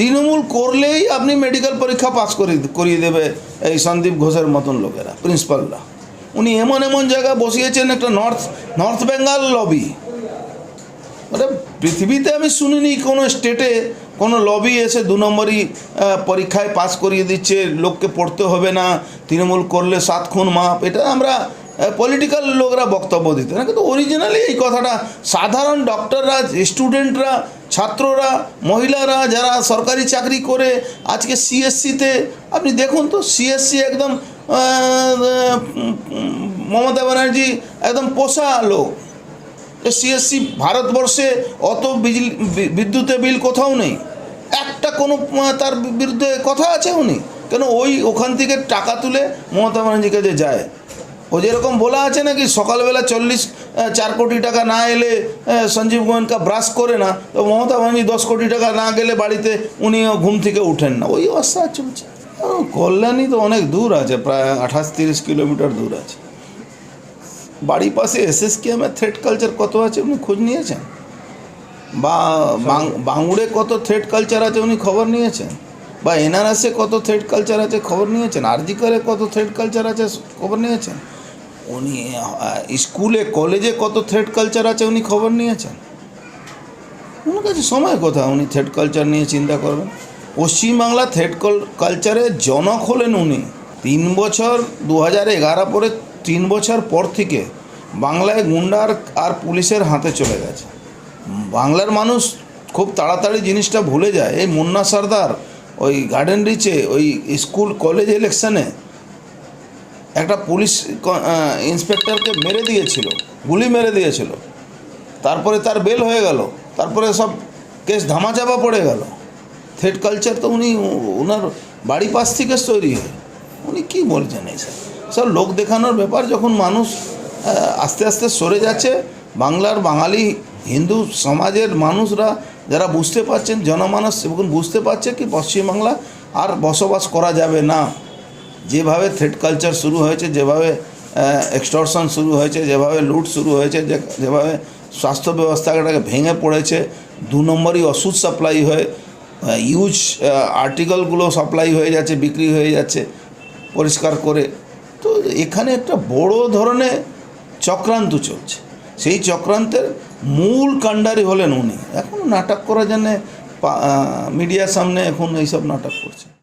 তৃণমূল করলেই আপনি মেডিকেল পরীক্ষা পাস করে করিয়ে দেবে এই সন্দীপ ঘোষের মতন লোকেরা প্রিন্সিপালরা উনি এমন এমন জায়গায় বসিয়েছেন একটা নর্থ নর্থ বেঙ্গল লবি মানে পৃথিবীতে আমি শুনিনি কোনো স্টেটে কোনো লবি এসে দু নম্বরই পরীক্ষায় পাস করিয়ে দিচ্ছে, লোককে পড়তে হবে না, তৃণমূল করলে সাত খুন মাপ। এটা আমরা পলিটিক্যাল লোকরা বক্তব্য দিতে না, কিন্তু অরিজিনালি এই কথাটা সাধারণ ডক্টররা স্টুডেন্টরা ছাত্ররা, মহিলারা যারা সরকারি চাকরি করে, আজকে সিএসসিতে আপনি দেখুন তো সিএসসি একদম মমতা ব্যানার্জি একদম পোষা লোক সিএসসি ভারতবর্ষে অত বিজলি বিদ্যুতের বিল কোথাও নেই। একটা কোনো তার বিরুদ্ধে কথা আছে উনি? কেন ওই ওখান থেকে টাকা তুলে মমতা ব্যানার্জির কাছে যায়? ও যেরকম বলা আছে নাকি সকালবেলা চল্লিশ চার কোটি টাকা না এলে সঞ্জীব গোয়েঙ্কা ব্রাশ করে না, তো মমতা ব্যানার্জি দশ কোটি টাকা না গেলে বাড়িতে উনিও ঘুম থেকে উঠেন না। ওই অবস্থা চলছে। কল্যাণী তো অনেক দূর আছে, প্রায় আঠাশ তিরিশ কিলোমিটার দূর আছে। বাড়ির পাশে এসএস কেএমের থ্রেড কালচার কত আছে উনি খোঁজ নিয়েছেন? বাং- বাঙুড়ে কত থ্রেড কালচার আছে উনি খবর নিয়েছেন? বা এনআরএসে কত থ্রেড কালচার আছে খবর নিয়েছেন? আরজিকারে কত থ্রেড কালচার আছে খবর নিয়েছেন? উনি স্কুলে, কলেজে কত থ্রেড কালচার আছে উনি খবর নিয়েছেন? ওনার কাছে সময় কোথায়? উনি থ্রেড কালচার নিয়ে চিন্তা করবেন। পশ্চিমবাংলা থ্রেড কালচারের জনক হলেন উনি। তিন বছর দু হাজার এগারো পরে তিন বছর পর থেকে বাংলায় গুন্ডার আর পুলিশের হাতে চলে গেছে। বাংলার মানুষ খুব তাড়াতাড়ি জিনিসটা ভুলে যায়। এই মুন্না সর্দার ওই গার্ডেন রিচে ওই স্কুল কলেজ ইলেকশনে একটা পুলিশ ইন্সপেক্টরকে মেরে দিয়েছিল, গুলি মেরে দিয়েছিল। তারপরে তার বেল হয়ে গেল, তারপরে সব কেস ধামাচাপা পড়ে গেল। থ্রেড কালচার তো উনি ওনার বাড়ি পাশ থেকে তৈরি হয়। উনি কী বলছেন এই সব? সব লোক দেখানোর ব্যাপার, যখন মানুষ আস্তে আস্তে সরে যাচ্ছে, বাংলার বাঙালি হিন্দু সমাজের মানুষরা যারা বুঝতে পারছেন, জনমানস এবং বুঝতে পারছে কি পশ্চিমবাংলা আর বসবাস করা যাবে না। যেভাবে থ্রেড কালচার শুরু হয়েছে, যেভাবে এক্সটর্শন শুরু হয়েছে, যেভাবে লুট শুরু হয়েছে যেভাবে স্বাস্থ্য ব্যবস্থাটাকে ভেঙে পড়েছে, দু নম্বরই ওষুধ সাপ্লাই হয়ে ইউজ আর্টিকেলগুলো সাপ্লাই হয়ে যাচ্ছে, বিক্রি হয়ে যাচ্ছে, পরিষ্কার করে। তো এখানে একটা বড় ধরনের চক্রান্ত চলছে। সেই চক্রান্তের মূল কাণ্ডারি হলেন উনি। এখন নাটক করার জন্যে মিডিয়ার সামনে এখন এইসব নাটক করছে।